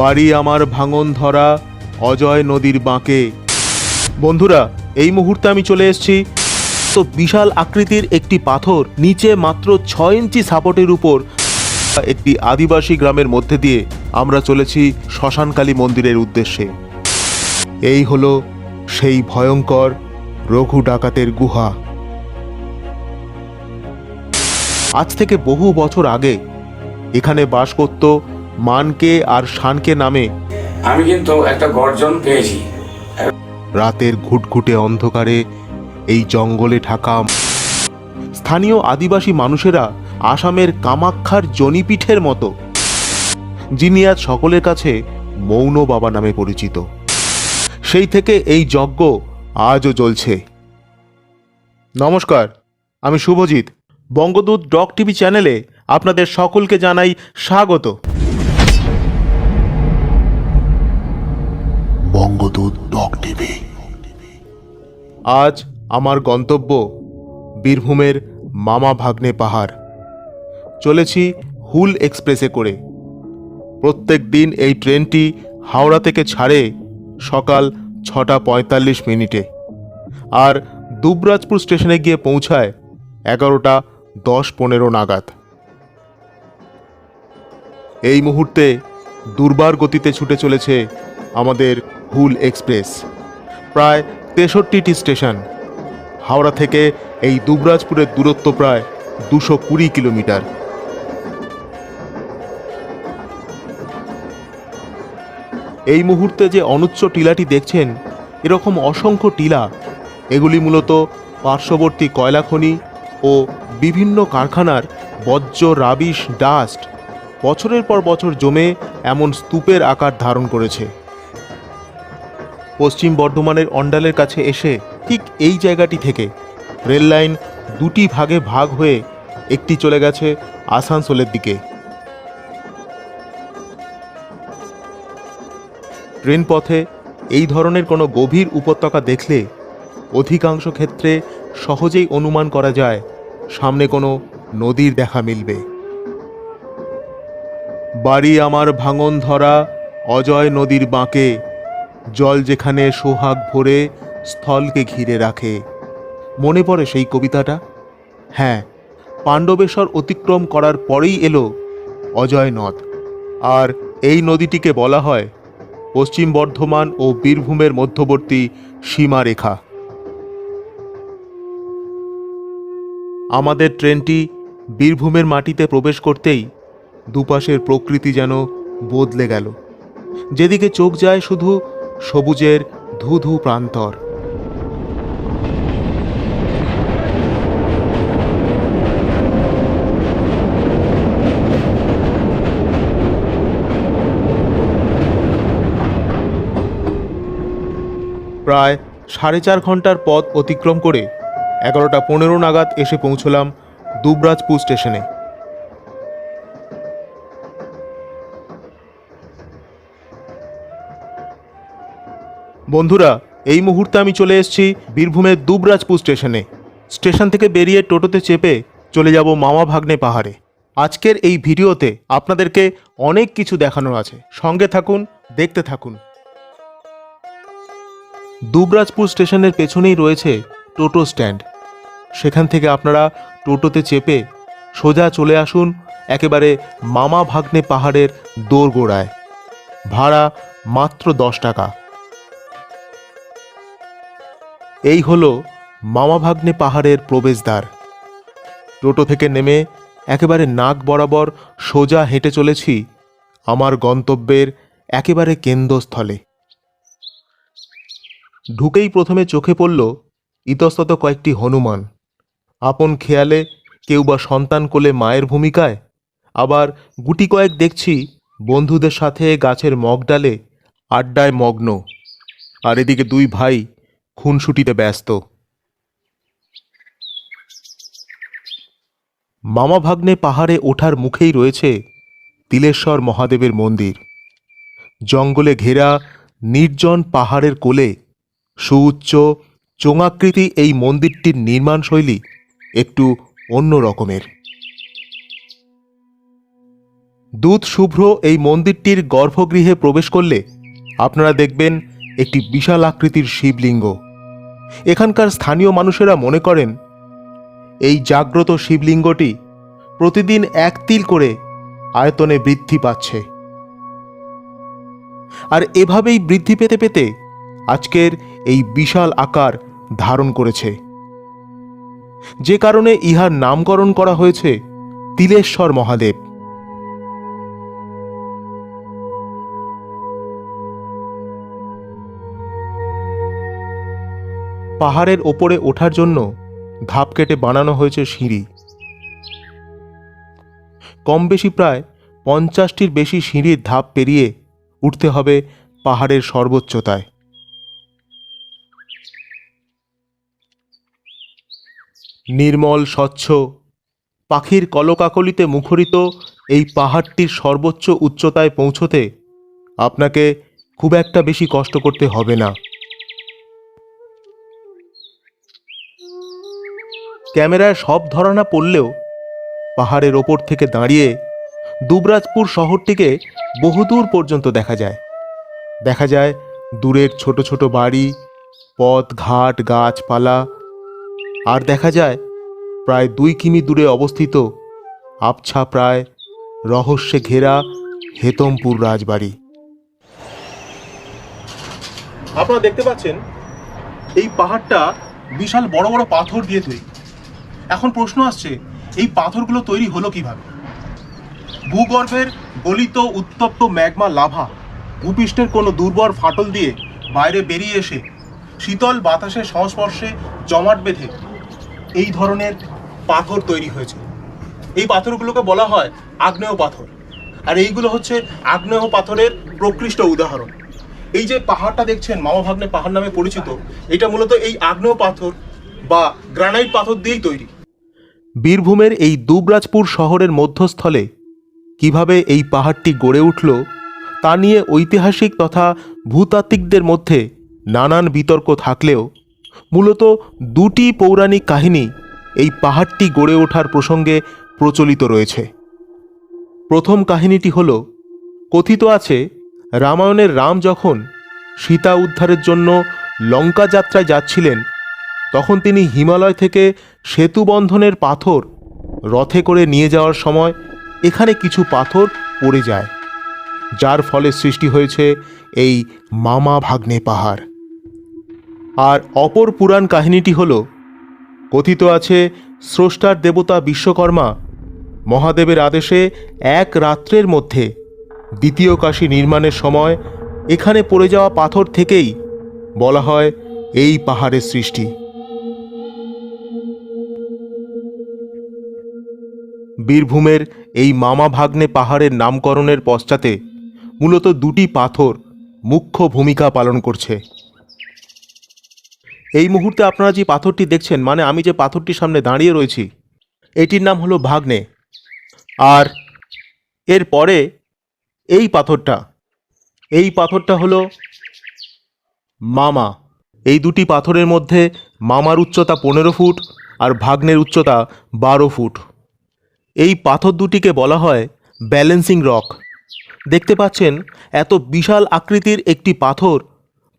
বাড়ি আমার ভাঙন ধরা, অজয় নদীর বাঁকে। বন্ধুরা, এই মুহূর্তে আমি চলে এসেছি। তো বিশাল আকৃতির একটি পাথর নিচে মাত্র ছয় ইঞ্চি সাপোর্টের উপর একটি আদিবাসী গ্রামের মধ্যে দিয়ে আমরা চলেছি শ্মশানকালী মন্দিরের উদ্দেশ্যে। এই হলো সেই ভয়ঙ্কর রঘু ডাকাতের গুহা। আজ থেকে বহু বছর আগে এখানে বাস করত মানকে আর শানকে নামে আমি কিন্তু একটা গর্জন পেয়েছি। রাতের ঘুটঘুটে অন্ধকারে এই জঙ্গলে ঢাকা স্থানীয় আদিবাসী মানুষেরা আসামের কামাক্ষার জনিপীঠের মতো যিনি আজ সকলের কাছে মৌন বাবা নামে পরিচিত। সেই থেকে এই যজ্ঞ আজও চলছে। নমস্কার আমি শুভজিৎ। বঙ্গদূত ডক টিভি চ্যানেলে আপনাদের সকলকে জানাই স্বাগত। Bangadoot doc TV. আজ আমার গন্তব্য বীরভূমের মামা ভাগ্নে পাহাড়। চলেছি হুল এক্সপ্রেসে করে। প্রত্যেক দিন এই ট্রেনটি হাওড়া থেকে ছাড়ে সকাল ছটা পঁয়তাল্লিশ মিনিটে। আর দুবরাজপুর স্টেশনে গিয়ে পৌঁছায় এগারোটা দশ পনেরো নাগাদ। এই মুহূর্তে দুর্বার গতিতে ছুটে চলেছে আমাদের হুল এক্সপ্রেস, প্রায় তেষট্টিটি স্টেশন। হাওড়া থেকে এই দুবরাজপুরের দূরত্ব প্রায় দুশো কুড়ি কিলোমিটার। এই মুহূর্তে যে অনুচ্চ টিলাটি দেখছেন, এরকম অসংখ্য টিলা। এগুলি মূলত পার্শ্ববর্তী কয়লা খনি ও বিভিন্ন কারখানার বর্জ্য রাবিশ, ডাস্ট বছরের পর বছর জমে এমন স্তূপের আকার ধারণ করেছে। পশ্চিম বর্ধমানের অন্ডালের কাছে এসে ঠিক এই জায়গাটি থেকে রেল লাইন দুটি ভাগে ভাগ হয়ে একটি চলে গেছে আসানসোলের দিকে। ট্রেন পথে এই ধরনের কোনো গভীর উপত্যকা দেখলে অধিকাংশ ক্ষেত্রে সহজেই অনুমান করা যায় সামনে কোনো নদীর দেখা মিলবে। বাড়ি আমার ভাঙন ধরা অজয় নদীর বাঁকে জল যেখানে সোহাগ ভরে স্থলকে ঘিরে রাখে। মনে পড়ে সেই কবিতাটা? হ্যাঁ পাণ্ডবেশ্বর অতিক্রম করার পরেই এলো অজয় নদ। আর এই নদীটিকে বলা হয় পশ্চিম বর্ধমান ও বীরভূমের মধ্যবর্তী সীমারেখা। আমাদের ট্রেনটি বীরভূমের মাটিতে প্রবেশ করতেই দুপাশের প্রকৃতি যেন বদলে গেল। যেদিকে চোখ যায় শুধু সবুজের ধুধু প্রান্তর। প্রায় সাড়ে চার ঘণ্টার পথ অতিক্রম করে এগারোটা পনেরো নাগাদ এসে পৌঁছলাম দুবরাজপুর স্টেশনে। বন্ধুরা, এই মুহূর্তে আমি চলে এসেছি বীরভূমের দুবরাজপুর স্টেশনে। স্টেশন থেকে বেরিয়ে টোটোতে চেপে চলে যাব মামা ভাগ্নে পাহাড়ে। আজকের এই ভিডিওতে আপনাদেরকে অনেক কিছু দেখানোর আছে। সঙ্গে থাকুন, দেখতে থাকুন। দুবরাজপুর স্টেশনের পেছনেই রয়েছে টোটো স্ট্যান্ড। সেখান থেকে আপনারা টোটোতে চেপে সোজা চলে আসুন একেবারে মামা ভাগ্নে পাহাড়ের দোরগোড়ায়। ভাড়া মাত্র দশ টাকা। এই হলো মামা ভাগ্নে পাহাড়ের প্রবেশদ্বার। টোটো থেকে নেমে একেবারে নাক বরাবর সোজা হেঁটে চলেছি আমার গন্তব্যের একেবারে কেন্দ্রস্থলে। ঢুকেই প্রথমে চোখে পড়ল ইতস্তত কয়েকটি হনুমান। আপন খেয়ালে কেউ বা সন্তান কোলে মায়ের ভূমিকায়, আবার গুটি কয়েক দেখছি বন্ধুদের সাথে গাছের মগডালে আড্ডায় মগ্ন। আর এদিকে দুই ভাই খুনসুটিতে ব্যস্ত। মামা ভাগ্নে পাহাড়ে ওঠার মুখেই রয়েছে তিলেশ্বর মহাদেবের মন্দির। জঙ্গলে ঘেরা নির্জন পাহাড়ের কোলে সুউচ্চ চোঙাকৃতি এই মন্দিরটির নির্মাণশৈলী একটু অন্য রকমের। দুধ শুভ্র এই মন্দিরটির গর্ভগৃহে প্রবেশ করলে আপনারা দেখবেন একটি বিশাল আকৃতির শিবলিঙ্গ। এখানকার স্থানীয় মানুষেরা মনে করেন, এই জাগ্রত শিবলিঙ্গটি প্রতিদিন এক তিল করে আয়তনে বৃদ্ধি পাচ্ছে। আর এভাবেই বৃদ্ধি পেতে পেতে আজকের এই বিশাল আকার ধারণ করেছে। যে কারণে ইহার নামকরণ করা হয়েছে তিলেশ্বর মহাদেব। পাহাড়ের ওপরে ওঠার জন্য ধাপ কেটে বানানো হয়েছে সিঁড়ি। কম বেশি প্রায় পঞ্চাশটির বেশি সিঁড়ির ধাপ পেরিয়ে উঠতে হবে পাহাড়ের সর্বোচ্চতায়। নির্মল, স্বচ্ছ, পাখির কলকাকলিতে মুখরিত এই পাহাড়টির সর্বোচ্চ উচ্চতায় পৌঁছতে আপনাকে খুব একটা বেশি কষ্ট করতে হবে না। ক্যামেরায় সব ধরানা পড়লেও পাহাড়ের ওপর থেকে দাঁড়িয়ে দুবরাজপুর শহরটিকে বহুদূর পর্যন্ত দেখা যায়। দেখা যায় দূরের ছোট ছোট বাড়ি, পথ, ঘাট, গাছপালা। আর দেখা যায় প্রায় দুই কিমি দূরে অবস্থিত আবছা প্রায় রহস্যে ঘেরা হেতমপুর রাজবাড়ি। আপনারা দেখতে পাচ্ছেন, এই পাহাড়টা বিশাল বড় বড় পাথর দিয়ে তৈরি। এখন প্রশ্ন আসছে, এই পাথরগুলো তৈরি হলো কীভাবে? ভূগর্ভের গলিত উত্তপ্ত ম্যাগমা লাভা ভূপৃষ্ঠের কোনো দুর্বল ফাটল দিয়ে বাইরে বেরিয়ে এসে শীতল বাতাসের সংস্পর্শে জমাট বেঁধে এই ধরনের পাথর তৈরি হয়েছে। এই পাথরগুলোকে বলা হয় আগ্নেয় পাথর। আর এইগুলো হচ্ছে আগ্নেয় পাথরের প্রকৃষ্ট উদাহরণ। এই যে পাহাড়টা দেখছেন, মামা ভাগ্নে পাহাড় নামে পরিচিত, এটা মূলত এই আগ্নেয় পাথর বা গ্রানাইট পাথর দিয়েই তৈরি। বীরভূমের এই দুবরাজপুর শহরের মধ্যস্থলে কীভাবে এই পাহাড়টি গড়ে উঠল, তা নিয়ে ঐতিহাসিক তথা ভূতাত্ত্বিকদের মধ্যে নানান বিতর্ক থাকলেও মূলত দুটি পৌরাণিক কাহিনী এই পাহাড়টি গড়ে ওঠার প্রসঙ্গে প্রচলিত রয়েছে। প্রথম কাহিনীটি হল, কথিত আছে, রামায়ণের রাম যখন সীতা উদ্ধারের জন্য লঙ্কা যাত্রায় যাচ্ছিলেন তখন তিনি হিমালয় থেকে সেতু বন্ধনের পাথর রথে করে নিয়ে যাওয়ার সময় এখানে কিছু পাথর পড়ে যায়, যার ফলে সৃষ্টি হয়েছে এই মামা ভাগ্নে পাহাড়। আর অপর পুরাণ কাহিনীটি হল, কথিত আছে স্রষ্টার দেবতা বিশ্বকর্মা মহাদেবের আদেশে এক রাত্রের মধ্যে দ্বিতীয় কাশী নির্মাণের সময় এখানে পড়ে যাওয়া পাথর থেকেই বলা হয় এই পাহাড়ের সৃষ্টি। বীরভূমের এই মামা ভাগ্নে পাহাড়ের নামকরণের পশ্চাতে মূলত দুটি পাথর মুখ্য ভূমিকা পালন করছে। এই মুহূর্তে আপনারা যে পাথরটি দেখছেন মানে আমি যে পাথরটির সামনে দাঁড়িয়ে রয়েছি, এটির নাম হলো ভাগ্নে। আর এর পরে এই পাথরটা এই পাথরটা হলো মামা। এই দুটি পাথরের মধ্যে মামার উচ্চতা পনেরো ফুট আর ভাগ্নের উচ্চতা বারো ফুট। এই পাথর দুটিকে বলা হয় ব্যালেন্সিং রক। দেখতে পাচ্ছেন এত বিশাল আকৃতির একটি পাথর।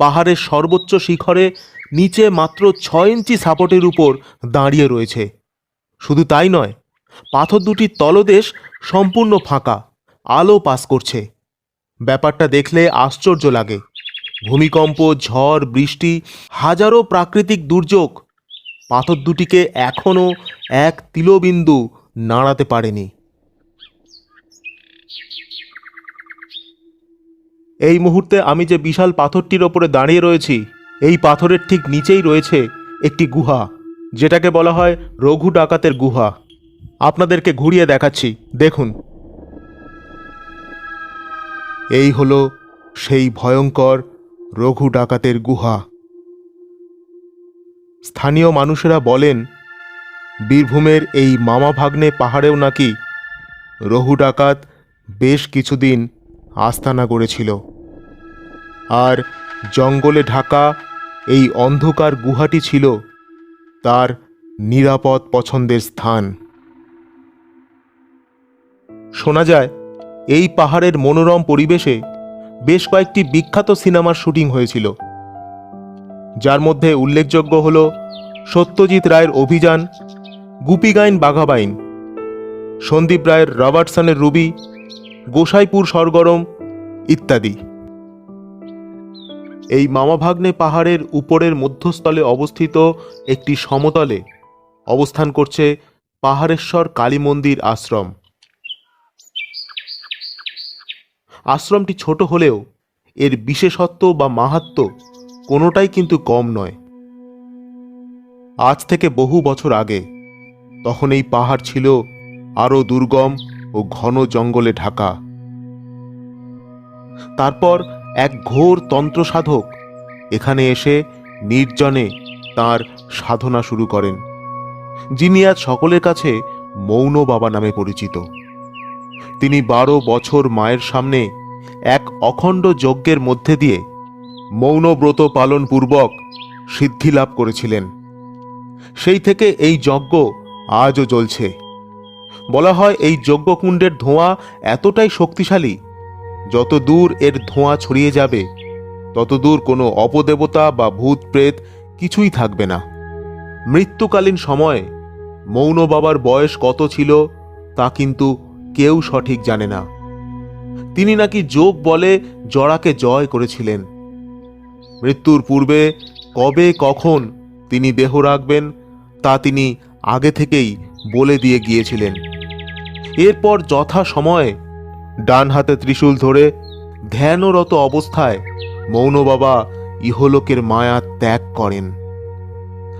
পাহাড়ের সর্বোচ্চ শিখরে নিচে মাত্র ছয় ইঞ্চি সাপোর্টের উপর দাঁড়িয়ে রয়েছে। শুধু তাই নয়, পাথর দুটির তলদেশ সম্পূর্ণ ফাঁকা, আলো পাস করছে। ব্যাপারটা দেখলে আশ্চর্য লাগে। ভূমিকম্প, ঝড়, বৃষ্টি, হাজারো প্রাকৃতিক দুর্যোগ। পাথর দুটিকে এখনও এক তিলবিন্দু নাড়াতে পারেনি। এই মুহূর্তে আমি যে বিশাল পাথরটির ওপরে দাঁড়িয়ে রয়েছি, এই পাথরের ঠিক নিচেই রয়েছে একটি গুহা, যেটাকে বলা হয় রঘু ডাকাতের গুহা। আপনাদেরকে ঘুরিয়ে দেখাচ্ছি, দেখুন। এই হলো সেই ভয়ঙ্কর রঘু ডাকাতের গুহা। স্থানীয় মানুষেরা বলেন বীরভূমের এই মামা ভাগ্নে পাহাড়েও নাকি রহু ডাকাত বেশ কিছুদিন আস্তানা গড়েছিল আর জঙ্গলে ঢাকা এই অন্ধকার গুহাটি ছিল তার নিরাপদ পছন্দের স্থান। শোনা যায়, এই পাহাড়ের মনোরম পরিবেশে বেশ কয়েকটি বিখ্যাত সিনেমার শুটিং হয়েছিল। যার মধ্যে উল্লেখযোগ্য হল সত্যজিৎ রায়ের অভিযান গুপিগাইন বাঘাবাইন। সন্দীপ রায়ের রবার্টসনের রুবি, গোসাইপুর সরগরম ইত্যাদি। এই মামাভাগ্নে পাহাড়ের উপরের মধ্যস্থলে অবস্থিত একটি সমতলে অবস্থান করছে পাহাড়েশ্বর কালী মন্দির আশ্রম। আশ্রমটি ছোট হলেও এর বিশেষত্ব বা মাহাত্ম্য কোনোটাই কিন্তু কম নয়। আজ থেকে বহু বছর আগে তখন এই পাহাড় ছিল আরও দুর্গম ও ঘন জঙ্গলে ঢাকা। তারপর এক ঘোর তন্ত্র সাধক এখানে এসে নির্জনে তার সাধনা শুরু করেন, যিনি আজ সকলের কাছে মৌন বাবা নামে পরিচিত। তিনি বারো বছর মায়ের সামনে এক অখণ্ড যজ্ঞের মধ্যে দিয়ে মৌন ব্রত পালন পূর্বক সিদ্ধি লাভ করেছিলেন। সেই থেকে এই যজ্ঞ আজও জ্বলছে। বলা হয় এই যজ্ঞকুণ্ডের ধোঁয়া এতটাই শক্তিশালী, যত দূর এর ধোঁয়া ছড়িয়ে যাবে, তত দূর কোনো অপদেবতা বা ভূত প্রেত কিছুই থাকবে না। মৃত্যুকালীন সময়ে মৌন বাবার বয়স কত ছিল তা কিন্তু কেউ সঠিক জানে না। তিনি নাকি যোগ বলে জড়াকে জয় করেছিলেন। মৃত্যুর পূর্বে কবে কখন তিনি দেহ রাখবেন তা তিনি আগে থেকেই বলে দিয়ে গিয়েছিলেন। এরপর যথা সময়ে ডান হাতে ত্রিশূল ধরে ধ্যানরত অবস্থায় মৌন বাবা ইহলোকের মায়া ত্যাগ করেন।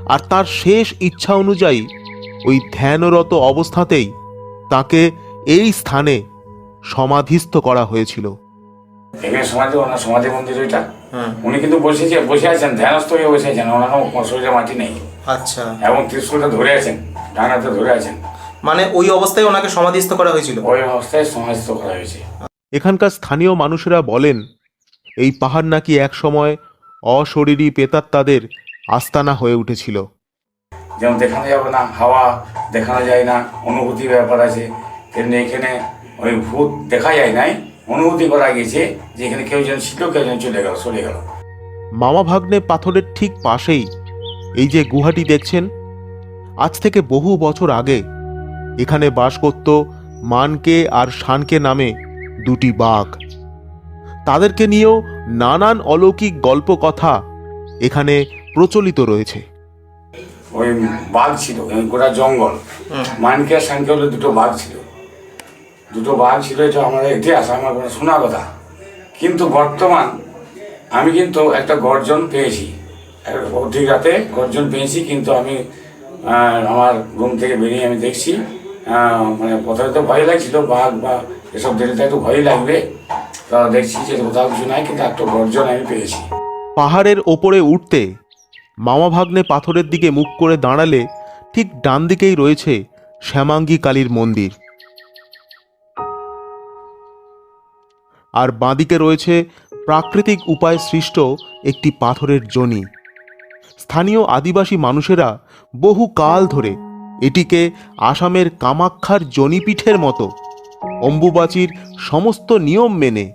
আর তার শেষ ইচ্ছা অনুযায়ী ওই ধ্যানরত অবস্থাতেই তাকে এই স্থানে সমাধিস্থ করা হয়েছিল। এখানে সমাধি ওনার সমাধি মন্দির ওইটা? হ্যাঁ। উনি কিন্তু বসেছে বসে আছেন ধ্যানস্থ হয়ে বসে আছেন ওনার শরীরে মাটি নেই। আচ্ছা। এবং ত্রিশূলটা ধরে আছেন ডান হাতে ধরে আছেন। মানে ওই অবস্থায় ওনাকে সমাধিস্থ করা হয়েছিল? ওই অবস্থায় সমাধিস্থ করা হয়েছে। এখানকার স্থানীয় মানুষেরা বলেন এই পাহাড় নাকি এক একসময় অশরীরী পেতাত্তাদের আস্তানা হয়ে উঠেছিল। যেমন দেখানো যাবে না হাওয়া দেখানো যায় না অনুভূতি ব্যাপার আছে। তেমনি এখানে ওই ভূত দেখা যায় নাই অনুভূতি করা গেছে যে এখানে কেউ যেন ছিল কেউ যেন চলে গেল চলে গেল। মামা ভাগ্নে পাথরের ঠিক পাশেই এই যে গুহাটি দেখছেন আজ থেকে বহু বছর আগে এখানে বাস করত মানকে আর শানকে নামে দুটি বাঘ। তাদেরকে নিয়েও নানান অলৌকিক গল্প কথা এখানে প্রচলিত রয়েছে। ওই বাঘ ছিল গোটা জঙ্গল। মানকে আর শানকে হলো দুটো বাঘ ছিল। দুটো বাঘ ছিল এটা আমাদের ইতিহাস আমার কোনো শোনা কথা। কিন্তু বর্তমান আমি কিন্তু একটা গর্জন পেয়েছি। অধিক রাতে গর্জন পেয়েছি, কিন্তু আমি আমার রুম থেকে বেরিয়ে আমি দেখছি মানে প্রথমে তো ভয় লাগছিল, বাঘ বা এসব দেখলে একটু ভয় লাগবে। তা দেখছি যে কোথাও কিছু নাই, কিন্তু একটা গর্জন আমি পেয়েছি। পাহাড়ের ওপরে উঠতে মামা ভাগ্নে পাথরের দিকে মুখ করে দাঁড়ালে ঠিক ডান দিকেই রয়েছে শ্যামাঙ্গী কালীর মন্দির। আর বাঁদিকে রয়েছে প্রাকৃতিক উপায় সৃষ্ট একটি পাথরের জনি। স্থানীয় আদিবাসী মানুষেরা বহু কাল ধরে এটিকে আসামের কামাক্ষার জনিপীঠের মতো, অম্বুবাচীর সমস্ত নিয়ম মেনে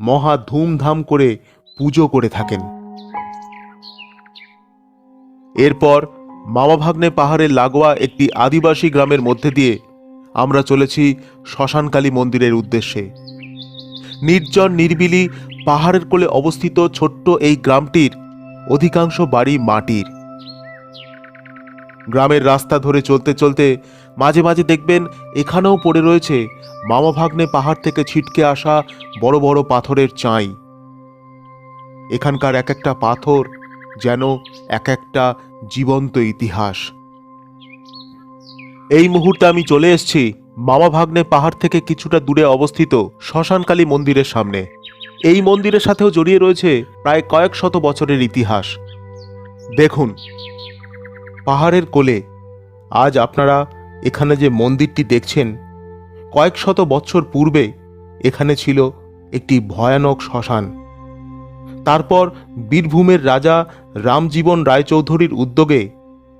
মহা ধুমধাম করে পুজো করে থাকেন। এরপর মামাভাগ্নে পাহাড়ের লাগোয়া একটি আদিবাসী গ্রামের মধ্যে দিয়ে আমরা চলেছি শ্মশানকালী মন্দিরের উদ্দেশ্যে। নির্জন নিরিবিলি পাহাড়ের কোলে অবস্থিত ছোট্ট এই গ্রামটির অধিকাংশ বাড়ি মাটির। গ্রামের রাস্তা ধরে চলতে চলতে মাঝে মাঝে দেখবেন এখানেও পড়ে রয়েছে মামাভাগ্নে পাহাড় থেকে ছিটকে আসা বড় বড় পাথরের চাঁই। এখানকার এক একটা পাথর যেন এক একটা জীবন্ত ইতিহাস। এই মুহূর্তে আমি চলে এসেছি মামা ভাগ্নে পাহাড় থেকে কিছুটা দূরে অবস্থিত শ্মশানকালী মন্দিরের সামনে। এই মন্দিরের সাথেও জড়িয়ে রয়েছে প্রায় কয়েক শত বছরের ইতিহাস। দেখুন, পাহাড়ের কোলে আজ আপনারা এখানে যে মন্দিরটি দেখছেন, কয়েক শত বছর পূর্বে এখানে ছিল একটি ভয়ানক শ্মশান। তারপর বীরভূমের রাজা রামজীবন রায়চৌধুরীর উদ্যোগে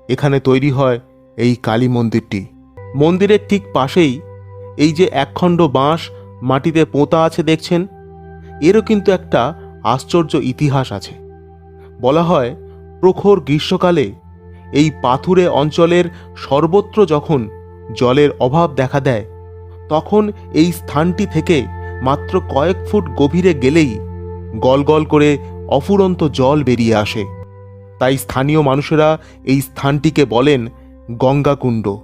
এখানে তৈরি হয় এই কালী মন্দিরটি। মন্দিরের ঠিক পাশেই এই যে একখণ্ড বাঁশ মাটিতে পোঁতা আছে দেখছেন এরও কিন্তু একটা আশ্চর্য ইতিহাস আছে। বলা হয়, প্রখর গ্রীষ্মকালে এই পাথুরে অঞ্চলের সর্বত্র যখন জলের অভাব দেখা দেয়, তখন এই স্থানটি থেকে মাত্র কয়েক ফুট গভীরে গেলেই গলগল করে অফুরন্ত জল বেরিয়ে আসে। তাই স্থানীয় মানুষেরা এই স্থানটিকে বলেন গঙ্গাকুণ্ড।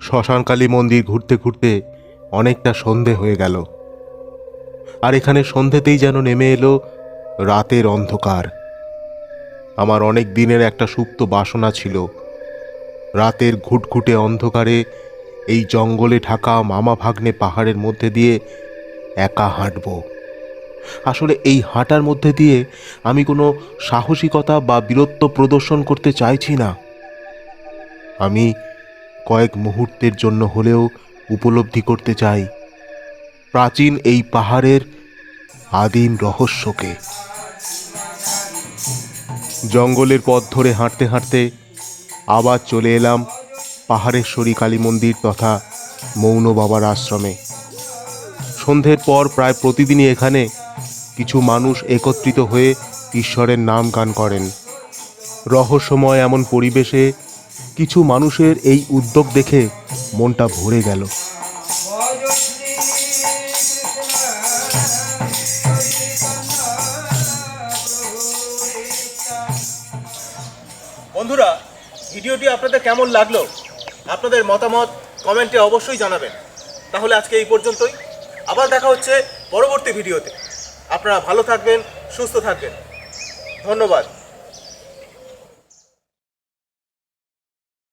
শ্মশানকালী মন্দির ঘুরতে ঘুরতে অনেকটা সন্ধে হয়ে গেল। আর এখানে সন্ধেতেই যেন নেমে এলো রাতের অন্ধকার। আমার অনেক দিনের একটা সুপ্ত বাসনা ছিল। রাতের ঘুটঘুটে অন্ধকারে এই জঙ্গলে ঢাকা মামা ভাগ্নে পাহাড়ের মধ্যে দিয়ে একা হাঁটব। আসলে এই হাঁটার মধ্যে দিয়ে আমি কোনো সাহসিকতা বা বীরত্ব প্রদর্শন করতে চাইছি না। আমি কয়েক মুহূর্তের জন্য হলেও উপলব্ধি করতে চাই। প্রাচীন এই পাহাড়ের আদিম রহস্যকে। জঙ্গলের পথ ধরে হাঁটতে হাঁটতে আবার চলে এলাম পাহাড়েশ্বরী কালী মন্দির তথা মৌন বাবার আশ্রমে। সন্ধ্যের পর প্রায় প্রতিদিনই এখানে কিছু মানুষ একত্রিত হয়ে ঈশ্বরের নাম গান করেন। রহস্যময় এমন পরিবেশে কিছু মানুষের এই উদ্যোগ দেখে মনটা ভরে গেল। আপনাদের কেমন লাগল? আপনাদের মতামত কমেন্টে অবশ্যই জানাবেন। তাহলে আজকে এই পর্যন্তই। আবার দেখা হচ্ছে পরবর্তী ভিডিওতে। আপনারা ভালো থাকবেন, সুস্থ থাকবেন। ধন্যবাদ।